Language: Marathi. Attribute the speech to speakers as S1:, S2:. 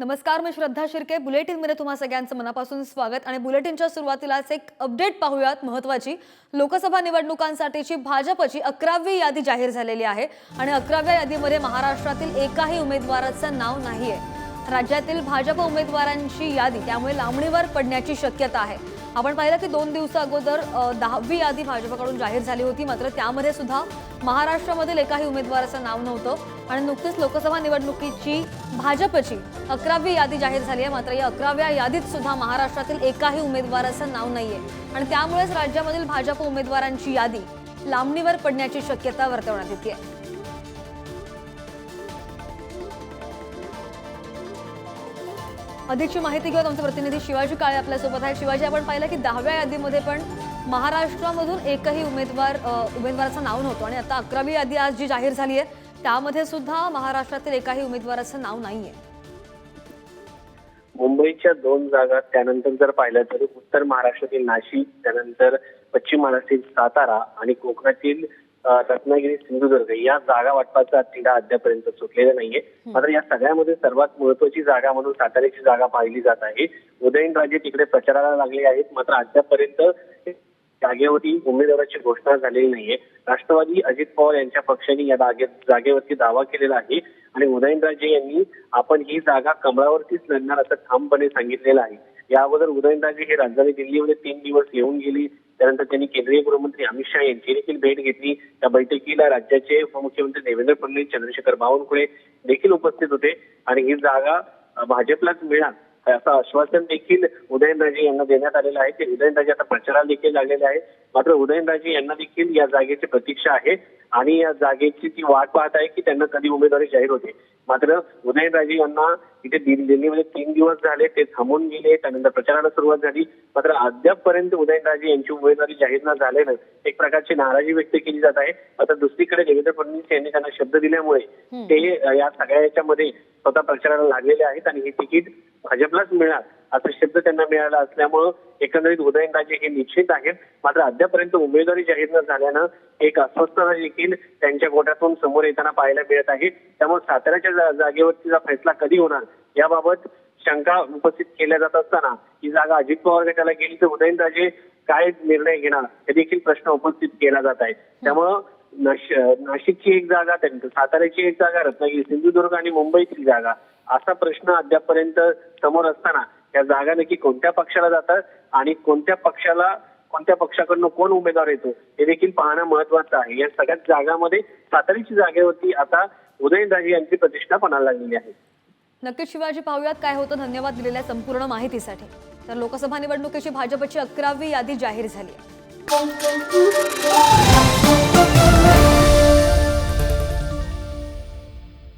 S1: नमस्कार मी श्रद्धा शिर्के. बुलेटिनमध्ये तुम्हा सगळ्यांचं मनापासून स्वागत आणि बुलेटिनच्या सुरुवातीलाच एक अपडेट पाहूयात महत्त्वाची लोकसभा निवडणुकांसाठीची भाजपची अकरावी यादी जाहीर झालेली आहे आणि अकराव्या यादीमध्ये महाराष्ट्रातील एकाही उमेदवाराचं नाव नाही आहे राज्यातील भाजप उमेदवारांची यादी त्यामुळे लांबणीवर पडण्याची शक्यता आहे. आपण पाहिलं की दोन दिवसा अगोदर दहावी यादी भाजपकडून जाहीर झाली होती. मात्र त्यामध्ये सुद्धा महाराष्ट्रामधील एकाही उमेदवाराचं नाव नव्हतं. आणि नुकतीच लोकसभा निवडणुकीची भाजपची अकरावी यादी जाहीर झाली आहे. मात्र या अकराव्या यादीत सुद्धा महाराष्ट्रातील एकाही उमेदवाराचं नाव नाहीये. आणि त्यामुळेच राज्यामधील भाजप उमेदवारांची यादी लांबणीवर पडण्याची शक्यता वर्तवण्यात येते. अधिकची माहिती घेऊन आमचे प्रतिनिधी शिवाजी काळे आपल्यासोबत आहे शिवाजी आपण पाहिलं की दहाव्या यादीमध्ये पण महाराष्ट्रामधून एकही उमेदवार उमेदवाराचं नाव नव्हतं आणि आता अकरावी यादी आज जी जाहीर झाली आहे त्यामध्ये सुद्धा महाराष्ट्रातील एकाही उमेदवाराचं नाव नाहीये.
S2: मुंबईच्या दोन जागा त्यानंतर जर पाहिलं तर उत्तर महाराष्ट्रातील नाशिक त्यानंतर पश्चिम महाराष्ट्रातील सातारा आणि कोकणातील रत्नागिरी सिंधुदुर्ग या जागा वाटपाचा तिढा अद्यापर्यंत सुटलेला नाहीये. मात्र या सगळ्यामध्ये सर्वात महत्वाची जागा म्हणून साताऱ्याची जागा पाहिली जात आहे. उदयनराजे तिकडे प्रचाराला लागले आहेत. मात्र अद्यापर्यंत जागेवरती उमेदवाराची घोषणा झालेली नाहीये. राष्ट्रवादी अजित पवार यांच्या पक्षाने या जागे जागेवरती दावा केलेला आहे आणि उदयनराजे यांनी आपण ही जागा कमळावरतीच लढणार असं ठामपणे सांगितलेलं आहे. या अगोदर उदयनराजे हे राजधानी दिल्लीमध्ये तीन दिवस येऊन गेली. त्यानंतर त्यांनी केंद्रीय गृहमंत्री अमित शहा यांची देखील भेट घेतली. त्या बैठकीला राज्याचे उपमुख्यमंत्री देवेंद्र फडणवीस चंद्रशेखर बावनकुळे देखील उपस्थित होते. आणि ही जागा भाजपलाच मिळा असं आश्वासन देखील उदयनराजे यांना देण्यात आलेलं आहे. ते उदयनराजे आता प्रचाराला देखील लागलेले आहेत. मात्र उदयनराजे यांना देखील या जागेची प्रतीक्षा आहे. आणि या जागेची ती वाट पाहत आहे की त्यांना कधी उमेदवारी जाहीर होते. मात्र उदयनराजे यांना इथे दिल्ली- दिल्लीमध्ये तीन दिवस झाले ते थांबून गेले त्यानंतर प्रचाराला सुरुवात झाली. मात्र अद्यापपर्यंत उदयनराजे यांची उमेदवारी जाहीर न झाल्यानं एक प्रकारची नाराजी व्यक्त केली जात आहे. आता दुसरीकडे देवेंद्र फडणवीस यांनी त्यांना शब्द दिल्यामुळे ते या सगळ्या याच्यामध्ये स्वतः प्रचाराला लागलेले आहेत आणि हे तिकीट भाजपलाच मिळणार. असा शब्द त्यांना मिळाला असल्यामुळं एकंदरीत उदयनराजे हे निश्चित आहेत. मात्र अद्यापर्यंत उमेदवारी जाहीर न झाल्यानं एक अस्वस्थता देखील त्यांच्या गोटातून समोर येताना पाहायला मिळत आहे. त्यामुळे साताऱ्याच्या जा- जागेवरतीचा फैसला कधी होणार याबाबत शंका उपस्थित केल्या जात असताना ही जागा अजित पवार गटाला गेली तर उदयनराजे काय निर्णय घेणार हे देखील प्रश्न उपस्थित केला जात आहे. त्यामुळं नाशिकची एक जागा त्यानंतर साताऱ्याची एक जागा रत्नागिरी सिंधुदुर्ग आणि मुंबईची जागा असा प्रश्न अद्यापर्यंत समोर असताना या जागा नक्की कोणत्या पक्षाला जातात आणि कोणत्या पक्षाला कोणत्या पक्षाकडनं कोण उमेदवार येतो हे देखील पाहणं महत्वाचं आहे. या सगळ्याच जागामध्ये सातारीची जागेवरती आता उदयनराजे यांची प्रतिष्ठा पणाला लागलेली आहे.
S1: नक्कीच शिवाजी पाहूयात काय होतं. धन्यवाद दिलेल्या संपूर्ण माहितीसाठी. तर लोकसभा निवडणुकीची भाजपची अकरावी यादी जाहीर झाली आहे.